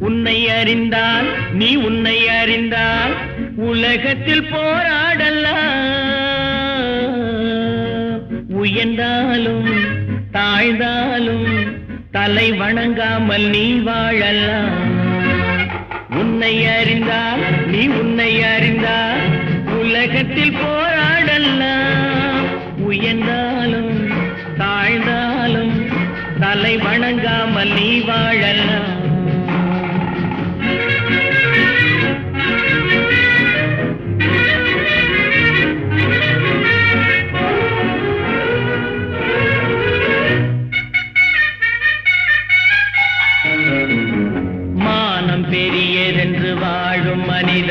உன்னை அறிந்தால் நீ உன்னை அறிந்தால் உலகத்தில் போராடலாம். தலை வணங்காமல் நீ வாழலாம். உன்னை அறிந்தால் நீ உன்னை அறிந்தால் உலகத்தில் போராடலாம். உயர்ந்தாலும் தாழ்ந்தாலும் தலை வணங்காமல் நீ வாழலாம்.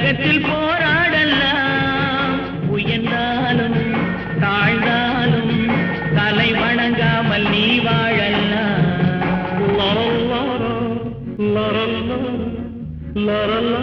உலகத்தில் போராடலாம் உயர்ந்தாலும் தாழ்ந்தாலும் தலை வணங்காமல் நீ வாழலாம் லரல்லாரா, லரல்லா, லரல்லா,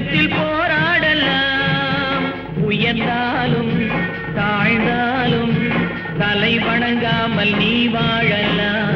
உலகத்தில் போராடலாம். உயர்ந்தாலும் தாழ்ந்தாலும் தலை வணங்காமல் நீ வாழலாம்.